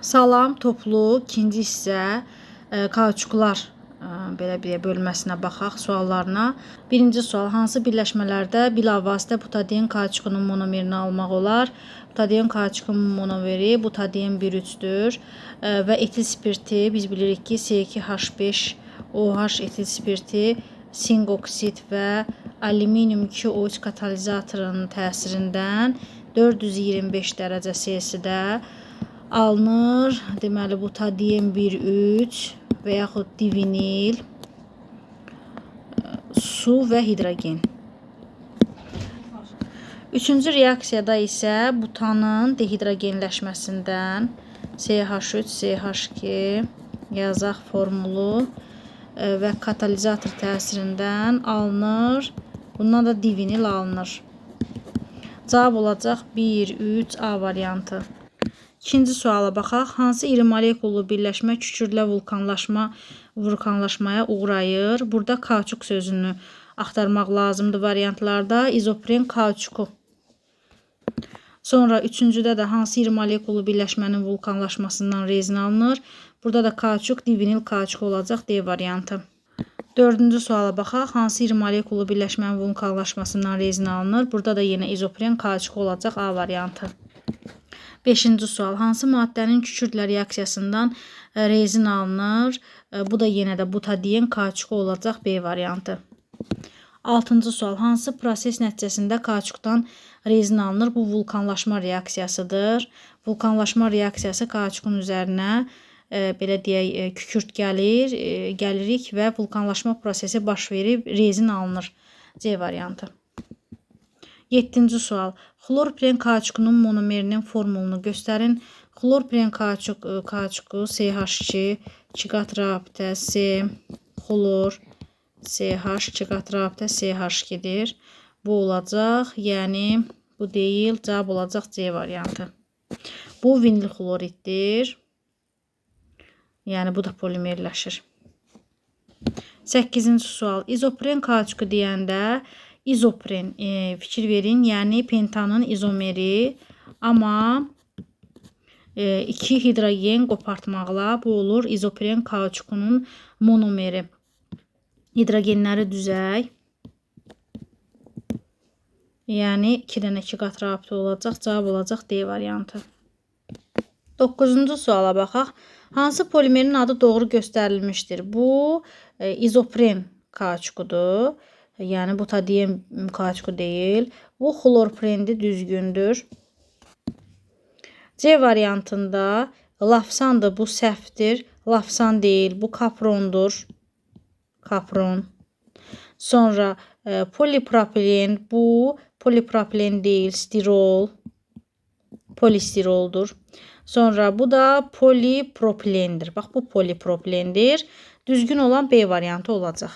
Salam, toplu, ikinci hissə, e, kauçuklar e, belə bir bölməsinə baxaq suallarına. Birinci sual: hansı birləşmələrdə bilavasitə butadiyen kauçukunun monomerini almaq olar? Butadiyen kauçukunun monomeri butadiyen 1,3-dür e, və etil spirti biz bilirik ki, C2H5OH etil spirti sink oksid və alüminium 2O3 katalizatorunun təsirindən 425 dərəcə Selsidə alınır. Deməli butadiyen 1,3 və yaxud divinil, su və hidrogen. Üçüncü reaksiyada isə butanın dehidrogenləşməsindən CH3, CH2 yazaq formulu e, və katalizator təsirindən alınır. Bundan da divinil alınır. Cavab olacaq 1, 3 A variantı. İkinci suala baxaq. Hansı iri molekullu birləşmə kükürdlə vulkanlaşma vulkanlaşmaya uğrayır? Burada kauçuk sözünü axtarmaq lazımdır variantlarda. İzopren kauçuku. Sonra üçüncüdə də hansı iri molekullu birləşmənin vulkanlaşmasından rezin alınır? Burada da kauçuk, divinil kauçuk olacaq D variantı. Dördüncü suala baxaq. Hansı iri molekullu birləşmənin vulkanlaşmasından rezin alınır? Burada da yenə izopren kauçuk olacaq A variantı. Beşinci sual. Hansı maddənin kükürdlə reaksiyasından e, rezin alınır? E, Bu da yenə də butadiyen kauçuku olacaq B variantı. Altıncı sual. Hansı proses nəticəsində kauçukdan rezin alınır? Bu vulkanlaşma reaksiyasıdır. Vulkanlaşma reaksiyası kauçukun üzərinə e, belə deyək, e, kükürt gəlir, e, gəlirik və vulkanlaşma prosesi baş verib rezin alınır. C variantı. 7-ci sual. Xlorpren kauçukunun monomerinin formulunu göstərin. Xlorpren kauçuk e, kauçuku CH2 2 qat rabitə C xlor CH 2 qat rabitə CH2-dir. Bu olacaq, yəni bu deyil, cavab olacaq C variantı. Bu vinil xloriddir. Yəni bu da polimerləşir. 8-ci sual. İzopren kauçuku deyəndə izopren e, fikir verin. Yəni pentanın izomeri. Amma e, iki hidrogen qopartmaqla bu olur izopren kauçukunun monomeri. Hidrogenləri düzək. Yəni 2 dənə 2 qat rabitə olacaq. Cavab olacaq D variantı. 9-cu suala baxaq. Hansı polimerin adı doğru göstərilmişdir? Bu e, izopren kauçukudur. Yəni butadiyen kauçuku deyil. Bu xlorprendi düzgündür. C variantında lafsandır, bu səhvdir. Lafsan deyil, bu kaprondur. Kapron. Sonra e, polipropilen, bu polipropilen deyil, stirol. Polistiroldur. Sonra bu da polipropilendir. Bax bu polipropilendir. Düzgün olan B variantı olacaq.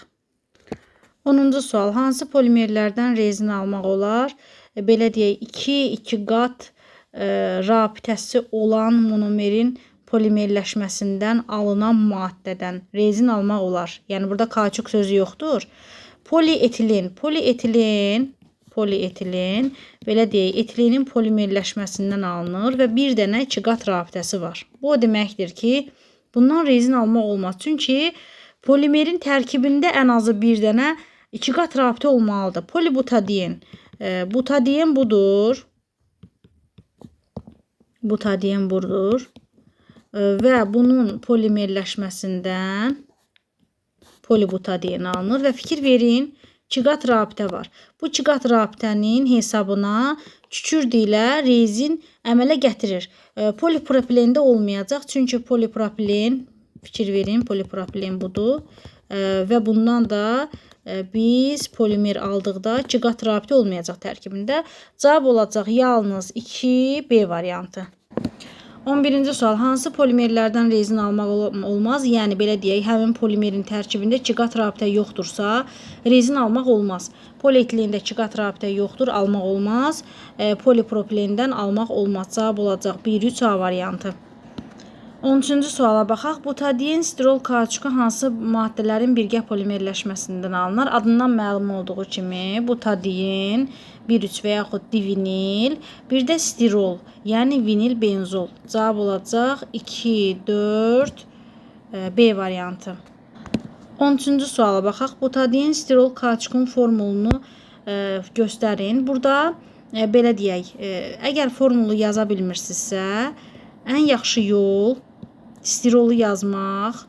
10-cu sual. Hansı polimerlərdən rezin almaq olar? E, belə deyək, 2 2 qat e, rabitəsi olan monomerin polimerləşməsindən alınan maddədən rezin almaq olar. Yəni burada kauçuk sözü yoxdur. Polietilen, polietilen, polietilen belə deyək, etilenin polimerləşməsindən alınır və bir dənə 2 qat rabitəsi var. Bu o deməkdir ki, bundan rezin almaq olmaz. Çünki polimerin tərkibində ən azı bir dənə 2 qat rabitə olmalıdır. Polibutadiyen. E, butadiyen budur. Butadiyen budur. E, və bunun polimerləşməsindən polibutadiyen alınır və fikir verin, 2 qat rabitə var. Bu 2 qat rabitənin hesabına kükürt ilə rezin əmələ gətirir. E, polipropilende olmayacaq, çünki polipropilen fikir verin, polipropilen budur. E, və bundan da biz polimer aldıqda 2 qat rabitə olmayacaq tərkibində. Cavab olacaq yalnız 2 B variantı. 11-ci sual. Hansı polimerlərdən rezin almaq olmaz? Yəni belə deyək, həmin polimerin tərkibində 2 qat rabitə yoxdursa, rezin almaq olmaz. Polietilində 2 qat rabitə yoxdur, almaq olmaz. E, polipropilendən almaq olmaz. Cavab olacaq 1-3 A variantı. 13-cü suala baxaq. Butadiyen stirol kauçuku hansı maddələrin birgə polimerləşməsindən alınır? Adından məlum olduğu kimi butadiyen 1-3 və yaxud divinil, bir də stirol, yəni vinil benzol. Cavab olacaq 2, 4, e, B variantı. 13-cü suala baxaq. Butadien stirol kauçukun formulunu e, göstərin. Burada e, belə deyək, e, əgər formulu yaza bilmirsinizsə, ən yaxşı yol stirolu yazmaq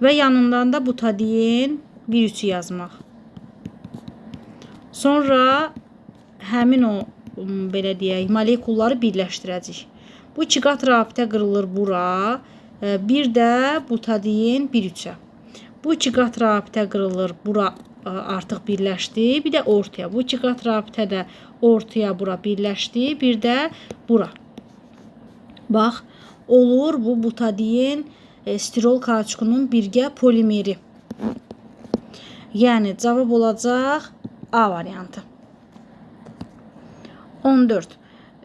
və yanından da butadien 1-3 yazmaq. Sonra həmin o belə deyək, molekulları birləşdirəcəyik. Bu iki qat rabitə qırılır bura. E, bir də butadiyen 1-3-ə. Bu iki qat rabitə qırılır bura e, artıq birləşdi. Bir də ortaya. Bu iki qat rabitə də ortaya bura birləşdi. Bir də bura. Bax, olur bu butadiyen e, stirol kauçukunun birgə polimeri. Yəni cavab olacaq A variantı. 14.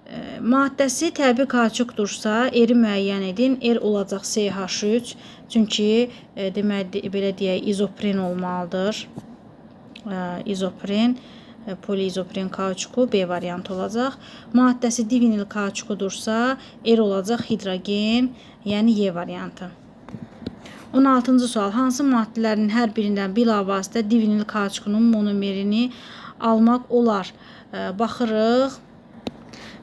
E, maddəsi təbii kauçukdursa, eri müəyyən edin. Er olacaq CH3. Çünki e, deməli belə deyək, izopren olmalıdır. E, izopren poliizopren kauçuku B variantı olacaq. Maddəsi divinil kauçukudursa, er olacaq hidrogen, yəni Y variantı. 16-cı sual. Hansı maddələrin hər birindən bilavasitə divinil kauçukunun monomerini almaq olar? Baxırıq.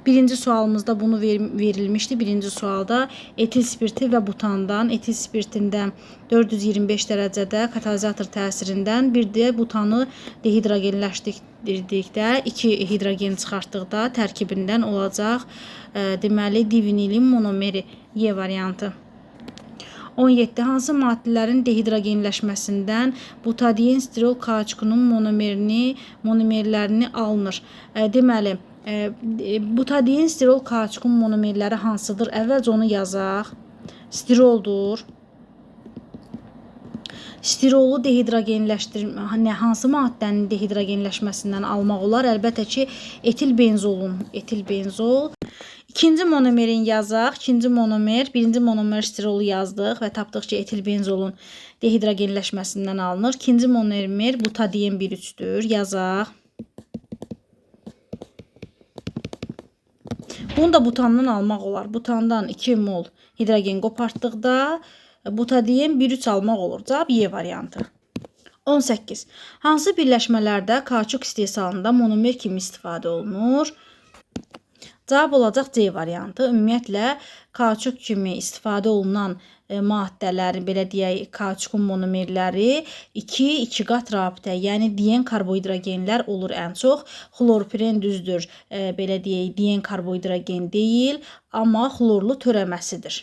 Birinci sualımızda bunu ver, verilmişdi. Birinci sualda etil spirti və butandan, etil spirtində 425 dərəcədə katalizator təsirindən bir də butanı dehidrogenləşdirdikdə, 2 hidrogen çıxartdıqda tərkibindən olacaq e, deməli divinilin monomeri Y variantı. 17. Hansı maddələrin dehidrogenləşməsindən butadiyen stirol kauçukunun monomerini, monomerlərini alınır? E, deməli, e, butadiyen stirol kauçukun monomerləri hansıdır? Əvvəlcə onu yazaq. Stiroldur. Stirolu dehidrogenləşdirmə, nə hansı maddənin dehidrogenləşməsindən almaq olar? Əlbəttə ki, etil benzolun, etil benzol İkinci monomerin yazaq. İkinci monomer, birinci monomer stirolu yazdıq və tapdıq ki, etil benzolun dehidrogenləşməsindən alınır. İkinci monomer butadiyen 1,3-dür. Yazaq. Bunu da butandan almaq olar. Butandan 2 mol hidrogen qopartdıqda butadiyen 1,3 almaq olur. Cavab Y variantı. 18. Hansı birləşmələrdə kauçuk istehsalında monomer kimi istifadə olunur? Cavab olacaq C variantı. Ümumiyyətlə kauçuk kimi istifadə olunan e, maddələrin belə deyək, kauçukun monomerləri 2 2 qat rabitə, yəni diyen karbohidrogenlər olur ən çox. Xlorpiren düzdür, e, belə deyək, diyen karbohidrogen deyil, amma xlorlu törəməsidir.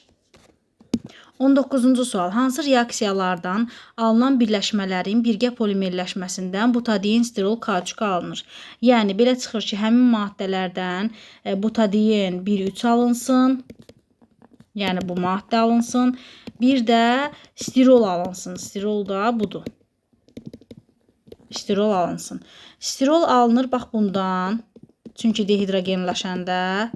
19-cu sual. Hansı reaksiyalardan alınan birləşmələrin birgə polimerləşməsindən butadiyen stirol kauçuk alınır? Yəni belə çıxır ki, həmin maddələrdən e, butadiyen 1,3 alınsın. Yəni bu maddə alınsın. Bir də stirol alınsın. Stirol da budur. Stirol alınsın. Stirol alınır bax bundan. Çünki dehidrogenləşəndə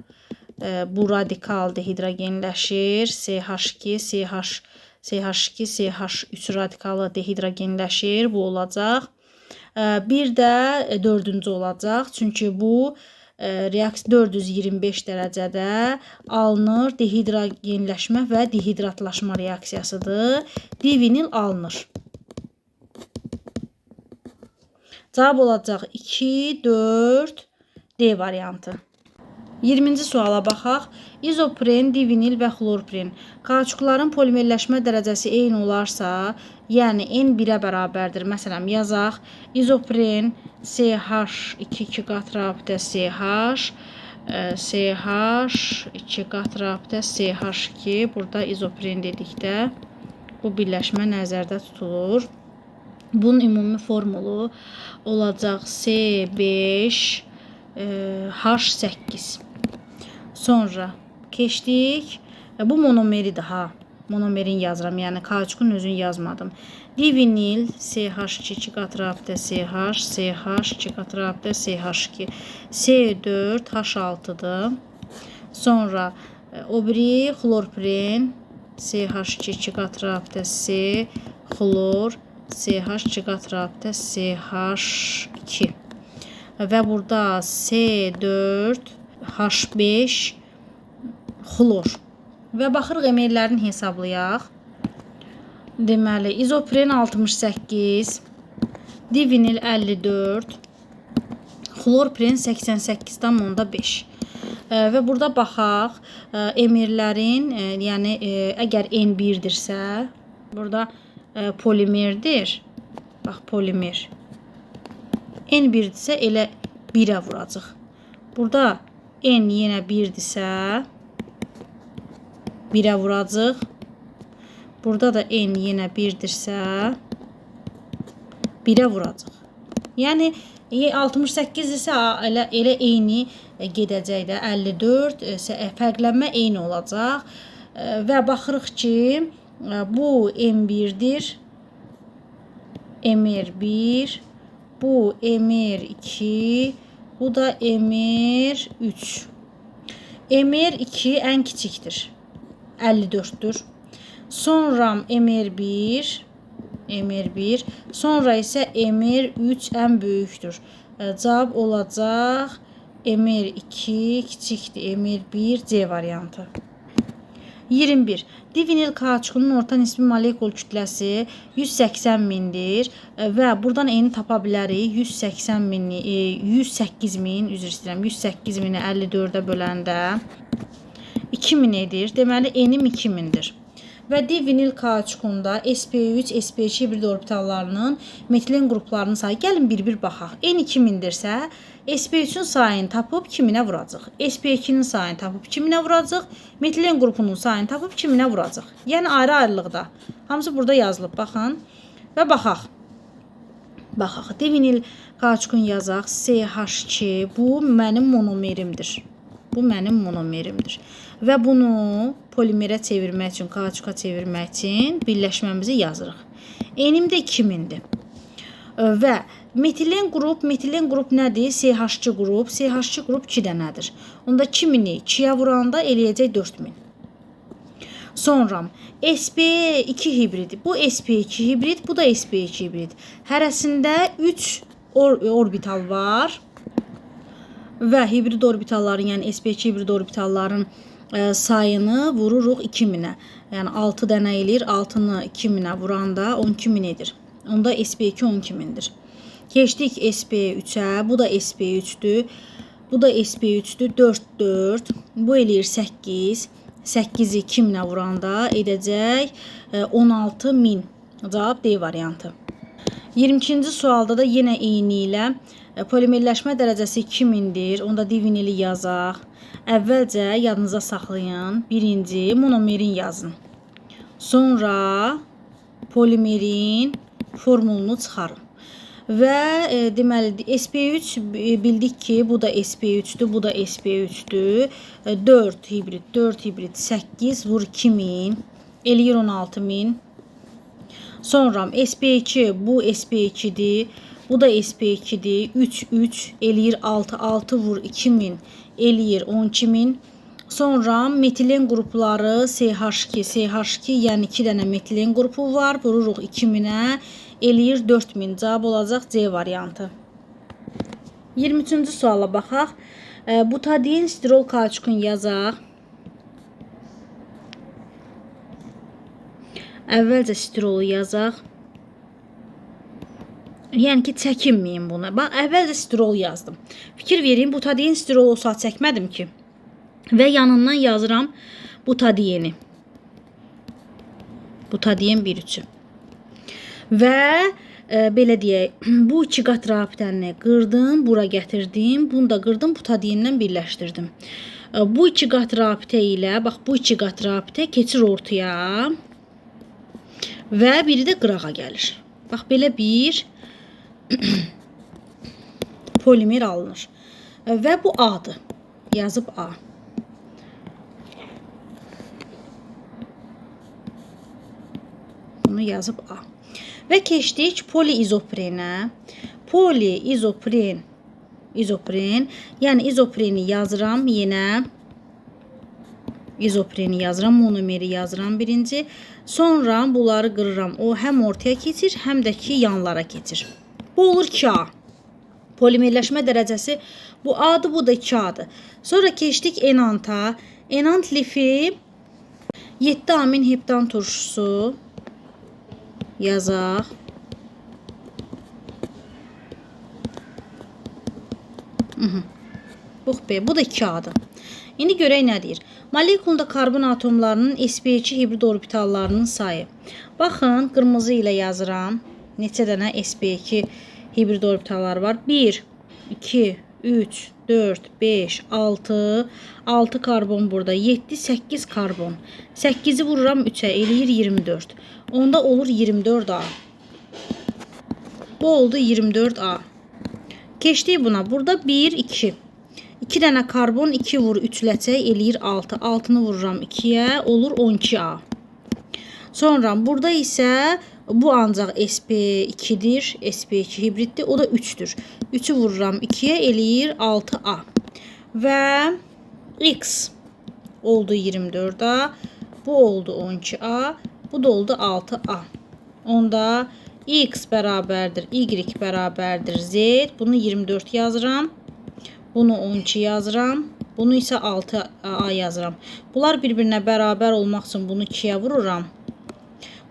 bu radikal dehidrogenləşir. CH2, CH, CH2, CH3 radikalı dehidrogenləşir. Bu olacaq. Bir də dördüncü olacaq. Çünki bu reaksiya 425 dərəcədə alınır dehidrogenləşmə və dehidratlaşma reaksiyasıdır. Divinil alınır. Cavab olacaq 2, 4, D variantı. 20-ci suala baxaq. İzopren, divinil və xlorpren. Kauçukların polimerləşmə dərəcəsi eyni olarsa, yəni N 1-ə bərabərdir. Məsələn, yazaq. İzopren CH 2 qat rabitə CH CH 2 qat rabitə CH2. Burada izopren dedikdə bu birləşmə nəzərdə tutulur. Bunun ümumi formulu olacaq C5 H8. Sonra keçdik. Bu monomeri daha. Monomerin yazıram. Yəni kauçukun özünü yazmadım. Divinil CH2 2 qat rabitə CH, CH 2 qat rabitə CH2. C4 H6-dır. Sonra e, o biri xlorpren CH2 2 qat rabitə C, xlor CH 2 qat rabitə CH2. və burada C4H5 xlor. Və baxırıq emellərini hesablayaq. Deməli, izopren 68, divinil 54, xlorpren 88,5. E, Və burada baxaq, e, emirlərin, e, yəni əgər N1-dirsə, burada polimerdir. Bax, polimer. N1-dirsə elə 1-ə vuracaq. Burada N yenə 1-dirsə 1-ə vuracaq. Burada da N yenə 1-dirsə 1-ə vuracaq. Yəni e, 68 isə elə elə eyni e, gedəcək də 54 isə e, fərqlənmə eyni olacaq. E, Və baxırıq ki, e, bu M1-dir. MR1, bu MR2, bu da MR3. MR2 ən kiçikdir. 54-dür. Sonra MR1, MR1, sonra isə MR3 ən böyükdür. E, Cavab olacaq MR2 kiçikdir. MR1 C variantı. 21. Divinil kauçukunun orta nisbi molekul kütləsi 180 mindir e, və buradan eni tapa bilərik. 180 mini, e, 108 min, üzr istəyirəm, 108 mini 54-ə böləndə 2000 edir. Deməli enim 2000-dir. Və divinil kauçukunda sp3, sp2 hibrid orbitallarının metilen qruplarının sayı gəlin bir-bir baxaq. N 2000-dirsə, sp3-ün sayını tapıb 2000-ə vuracaq. sp2-nin sayını tapıb 2000-ə vuracaq. Metilen qrupunun sayını tapıb 2000-ə vuracaq. Yəni ayrı-ayrılıqda. Hamısı burada yazılıb. Baxın və baxaq. Baxaq. Divinil kauçukun yazaq. CH2 bu mənim monomerimdir. Bu mənim monomerimdir. Və bunu polimerə çevirmək üçün, kauçuka çevirmək üçün birləşməmizi yazırıq. Enim də 2000-dir. Və metilen qrup, metilen qrup nədir? CH2 qrup, CH2 qrup 2 dənədir. Onda 2000-i 2-yə vuranda eləyəcək 4000. Sonra sp2 hibridi. Bu sp2 hibrid, bu da sp2 hibrid. Hərəsində 3 or orbital var və hibrid orbitalların, yəni sp2 hibrid orbitalların ə, sayını vururuq 2000-ə. Yəni 6 dənə eləyir, 6-nı 2000-ə vuranda 12000 edir. Onda sp2 12000-dir. Keçdik sp3-ə. Bu da sp3-dür. Bu da sp3-dür. 4 4. Bu eləyir 8. 8-i 2000-ə vuranda edəcək ə, 16000. Cavab D variantı. 22-ci sualda da yenə eyni ilə e, polimerləşmə dərəcəsi 2000-dir. Onda divinili yazaq. Əvvəlcə yadınıza saxlayın. Birinci monomerin yazın. Sonra polimerin formulunu çıxarın. Və e, deməli sp3 bildik ki, bu da sp3-dür, bu da sp3-dür. E, 4 hibrid, 4 hibrid 8 vur 2000 eləyir 16000. Sonra sp2 bu sp2-dir. Bu da sp2-dir. 3 3 eləyir 6 6 vur 2000 eləyir 12000. Sonra metilen qrupları CH2, CH2, yəni 2 dənə metilen qrupu var. Vururuq 2000-ə, eləyir 4000. Cavab olacaq C variantı. 23-cü suala baxaq. Butadiyen stirol kauçukun yazaq. Əvvəlcə stirolu yazaq. Yəni ki, çəkinməyin buna. Bax, əvvəlcə stirol yazdım. Fikir verin, butadiyen stirol olsa çəkmədim ki. Və yanından yazıram butadiyeni. Butadiyen 1-3-ü. Və e, belə deyək, bu iki qat rabitəni qırdım, bura gətirdim, bunu da qırdım, butadiyendən birləşdirdim. E, bu iki qat rabitə ilə, bax bu iki qat rabitə keçir ortaya və biri də qırağa gəlir. Bax belə bir polimer alınır. Və bu A-dır. Yazıb A. Bunu yazıb A. Və keçdik poliizoprenə. Poliizopren izopren, yəni izopreni yazıram yenə. İzopreni yazıram, monomeri yazıram birinci. Sonra bunları qırıram. O həm ortaya keçir, həm də ki yanlara keçir. Bu olur 2A. Polimerləşmə dərəcəsi bu A-dır, bu da 2A-dır. Sonra keçdik enanta. Enant lifi 7 amin heptan turşusu yazaq. Bax be, bu da 2A-dır. İndi görək nə deyir. Molekulunda karbon atomlarının sp2 hibrid orbitallarının sayı. Baxın, qırmızı ilə yazıram. Neçə dənə sp2 hibrid orbitallar var? 1, 2, 3, 4, 5, 6, 6 karbon burada, 7, 8 karbon. 8-i vururam 3-ə, eləyir 24. Onda olur 24A. Bu oldu 24A. Keçdik buna. Burada 1, 2. 2 dənə karbon 2 vur 3 ləçək eləyir 6. 6-nı vururam 2-yə, olur 12A. Sonra burada isə bu ancaq SP2-dir. SP2 hibriddir. O da 3-dür. 3-ü vururam 2-yə eləyir 6A. Və X oldu 24A. Bu oldu 12A. Bu da oldu 6A. Onda X bərabərdir, Y bərabərdir Z. Bunu 24 yazıram. Bunu 12 yazıram. Bunu isə 6A yazıram. Bunlar bir-birinə bərabər olmaq üçün bunu 2-yə vururam.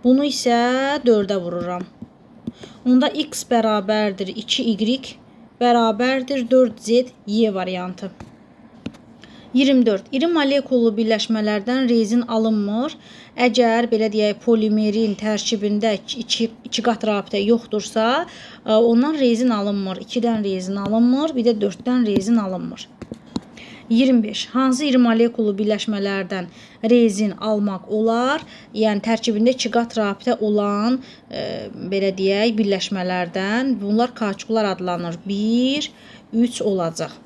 Bunu isə 4-ə vururam. Onda x bərabərdir 2y bərabərdir 4z y variantı. 24. İri molekullu birləşmələrdən rezin alınmır. Əgər belə deyək polimerin tərkibində 2 2 qat rabitə yoxdursa, ə, ondan rezin alınmır. 2-dən rezin alınmır, bir də 4-dən rezin alınmır. 25. Hansı iri molekullu birləşmələrdən rezin almaq olar? Yəni tərkibində 2 qat rabitə olan e, belə deyək birləşmələrdən bunlar kaçkular adlanır. 1, 3 olacaq.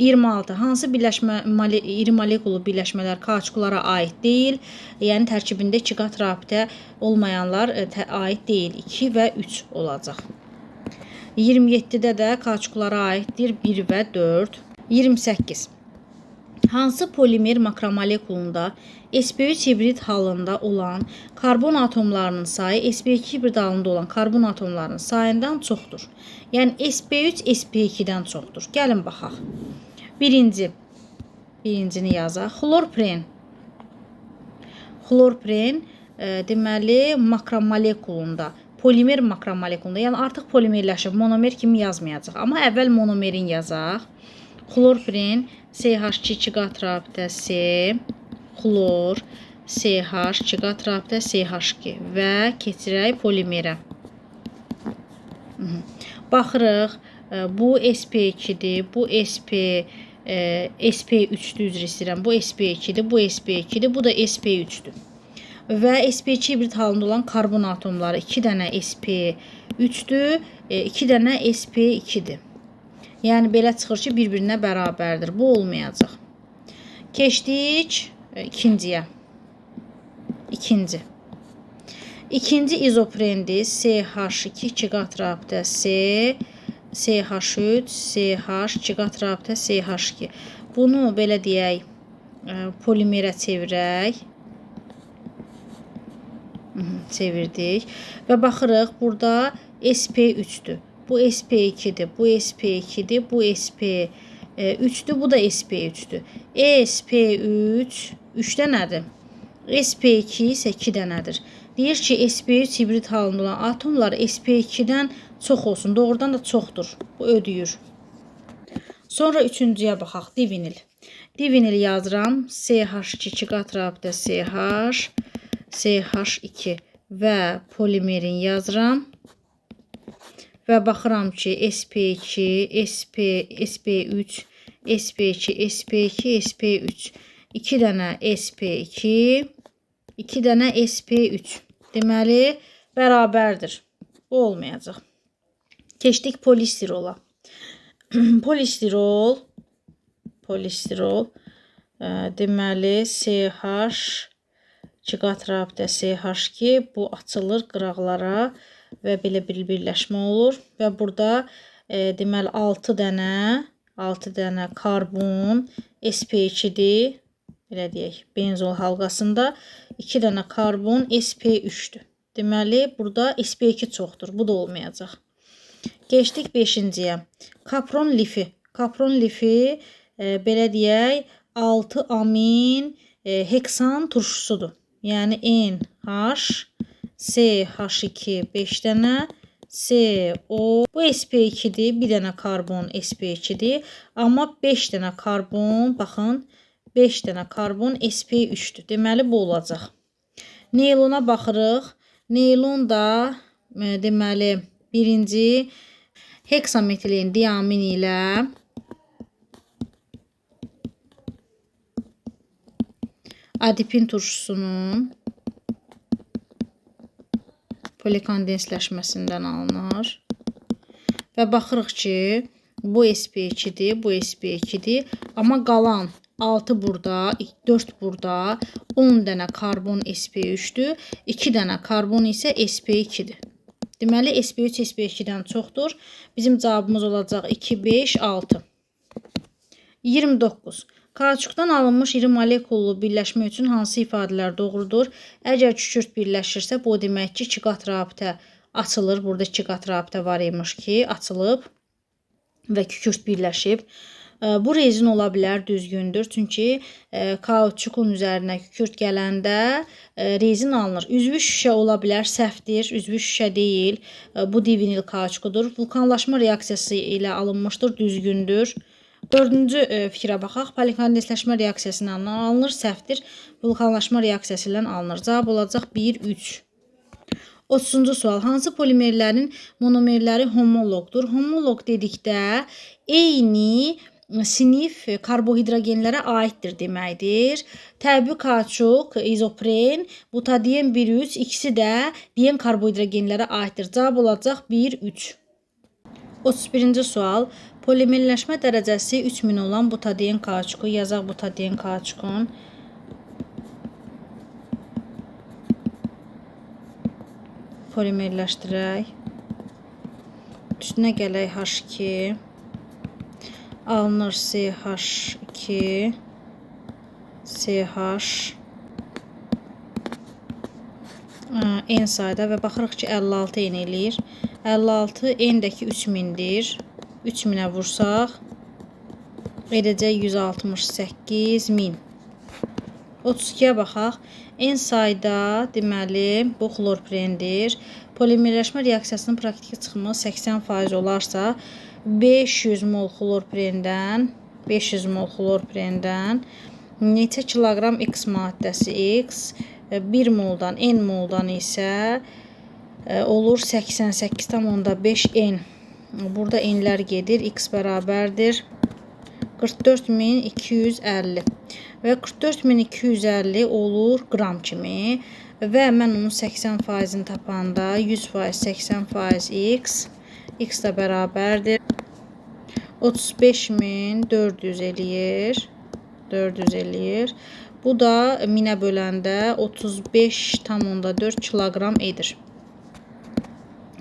26. Hansı birləşmə mole, iri molekullu birləşmələr kaçkulara aid deyil? Yəni tərkibində 2 qat rabitə olmayanlar e, tə, aid deyil. 2 və 3 olacaq. 27-də də kaçkulara aiddir 1 və 4. 28. Hansı polimer makromolekulunda sp3 hibrid halında olan karbon atomlarının sayı sp2 hibrid halında olan karbon atomlarının sayından çoxdur? Yəni sp3 sp2-dən çoxdur. Gəlin baxaq. Birinci. Birincini yazaq. Xlorpren. Xlorpren e, deməli makromolekulunda polimer makromolekulunda, yəni artıq polimerləşib monomer kimi yazmayacaq. Amma əvvəl monomerin yazaq. Xlorpren CH2 2 qat rabitəsi xlor CH 2 qat rabitə CH2 və keçirək polimerə. Baxırıq. e, Bu SP2-dir, bu SP e, SP3-dür, üzr istəyirəm. Bu SP2-dir, bu SP2-dir, bu da SP3-dür. Və SP2 hibrid halında olan karbon atomları 2 dənə SP3-dür, 2 dənə SP2-dir. Yəni belə çıxır ki, bir-birinə bərabərdir. Bu olmayacaq. Keçdik e, ikinciyə. İkinci. İkinci izoprendir. CH2 2 qat rabitəsi CH3, CH 2 qat rabitə CH2. Bunu belə deyək, e, polimerə çevirək. Mhm, Çevirdik və baxırıq burada SP3-dür. Bu SP2-dir, bu SP2-dir, bu SP3-dür, bu da SP3-dür. SP3 3 dənədir. SP2 isə 2 dənədir. Deyir ki, SP3 hibrid halında olan atomlar SP2-dən çox olsun. Doğrudan da çoxdur. Bu ödəyir. Sonra üçüncüyə baxaq. Divinil. Divinil yazıram. CH2 2 qat rabitə CH, CH2 və polimerin yazıram. Və baxıram ki, SP2, SP, SP3, SP2, SP2, SP3. 2 dənə SP2, 2 dənə SP3. Deməli, bərabərdir. Bu olmayacaq. Keçdik polistirola. Polistirol, polistirol, ə, deməli CH 2 qat rabitə CH2 bu açılır qıraqlara və belə bir birləşmə olur və burada e, deməli 6 dənə 6 dənə karbon sp2-dir. Belə deyək, benzol halqasında 2 dənə karbon sp3-dür. Deməli, burada sp2 çoxdur. Bu da olmayacaq. Keçdik 5-ciyə. Kapron lifi. Kapron lifi e, belə deyək 6 amin e, heksan turşusudur. Yəni NH CH2 5 dənə CO bu sp2-dir. Bir dənə karbon sp2-dir. Amma 5 dənə karbon, baxın, 5 dənə karbon sp3-dür. Deməli bu olacaq. Neylona baxırıq. Neylon da e, deməli birinci heksametilin diamin ilə adipin turşusunun polikondensləşməsindən alınır. Və baxırıq ki, bu sp2-dir, bu sp2-dir, amma qalan 6 burada, 4 burada, 10 dənə karbon sp3-dür, 2 dənə karbon isə sp2-dir. Deməli sp3 sp2-dən çoxdur. Bizim cavabımız olacaq 2 5 6. 29. Kauçukdan alınmış iri molekullu birləşmə üçün hansı ifadələr doğrudur? Əgər kükürt birləşirsə, bu demək ki, iki qat rabitə açılır. Burada iki qat rabitə var imiş ki, açılıb və kükürt birləşib. Bu rezin ola bilər, düzgündür. Çünki kauçukun üzərinə kükürt gələndə rezin alınır. Üzvü şüşə ola bilər, səhvdir. Üzvü şüşə deyil. Bu divinil kauçukudur. Vulkanlaşma reaksiyası ilə alınmışdır, düzgündür. Dördüncü e, fikrə baxaq. Polikondensləşmə reaksiyasından alınır, səhvdir. Vulkanlaşma reaksiyası ilə alınır. Cavab olacaq 1 3. 30-cu sual. Hansı polimerlərin monomerləri homoloqdur? Homoloq dedikdə eyni sinif karbohidrogenlərə aiddir deməkdir. Təbii kauçuk, izopren, butadiyen 1,3 ikisi də diyen karbohidrogenlərə aiddir. Cavab olacaq 1 3. 31-ci sual. Polimerləşmə dərəcəsi 3000 olan butadiyen kauçuku yazaq butadiyen kauçukun. Polimerləşdirək. Üstünə gələk H2. Alınır CH2. CH N sayda və baxırıq ki 56 N eləyir. 56 N-dəki 3000-dir. 3000-ə vursaq edəcək 168 min. 32-yə baxaq. En sayda deməli bu xlorprendir. Polimerləşmə reaksiyasının praktiki çıxımı 80% olarsa 500 mol xlorprendən 500 mol xlorprendən neçə kiloqram X maddəsi X 1 moldan N moldan isə e, olur 88,5 N. Burada enlər gedir. X bərabərdir 44250 və 44250 olur qram kimi və mən onun 80%-ni tapanda 100% 80% x x də bərabərdir 35400 eləyir 400 eləyir. Bu da 1000-ə böləndə 35,4 kiloqram edir.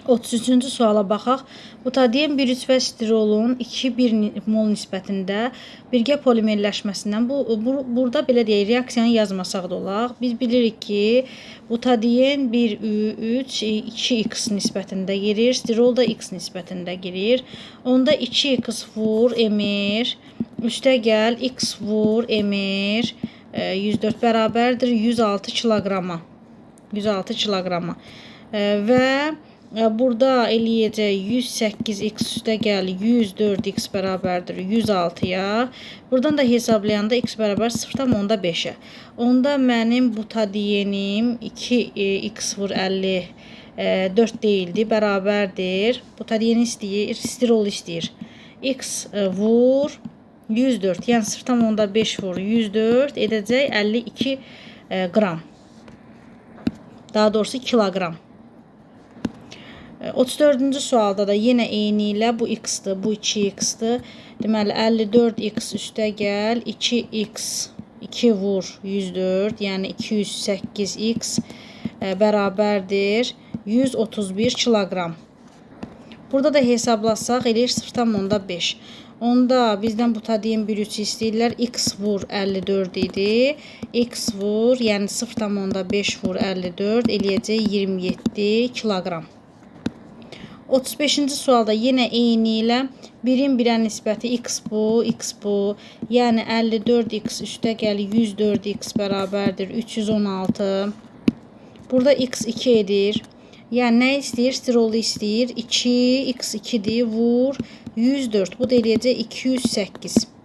33-cü suala baxaq. Butadiyen 1,3 və stirolun 2-1 mol nisbətində birgə polimerləşməsindən bu, bu burada belə deyək, reaksiyanı yazmasaq da olar. Biz bilirik ki, butadiyen 1,3 2x nisbətində girir, stirol da x nisbətində girir. Onda 2x vur emir, üstə gəl x vur emir 104 bərabərdir 106 kiloqrama. 106 kiloqrama. Və Burada eləyəcək 108x üstə gəl 104x bərabərdir 106-ya. Buradan da hesablayanda x bərabər 0,5-ə. Onda mənim butadiyenim 2x vur 50 4 deyildi, bərabərdir. Butadiyeni istəyir, stirol istəyir. x vur 104, yəni 0,5 vur 104 edəcək 52 qram. Daha doğrusu kiloqram. 34-cü sualda da yenə eyni ilə bu x-dır, bu 2x-dır. Deməli 54x üstə gəl 2x 2 vur 104, yəni 208x e, bərabərdir 131 kiloqram. Burada da hesablasaq eləyir 0,5. Onda bizdən butadiyen 1,3 istəyirlər. X vur 54 idi. X vur, yəni 0,5 vur 54 eləyəcək 27 kiloqram. 35-ci sualda yenə eyni ilə 1-in 1-ə nisbəti x bu, x bu. Yəni 54x üstəgəl 104x bərabərdir 316. Burada x 2 edir. Yəni nə istəyir? Stirolu istəyir. 2, x 2-dir. Vur 104. Bu da eləyəcək 208.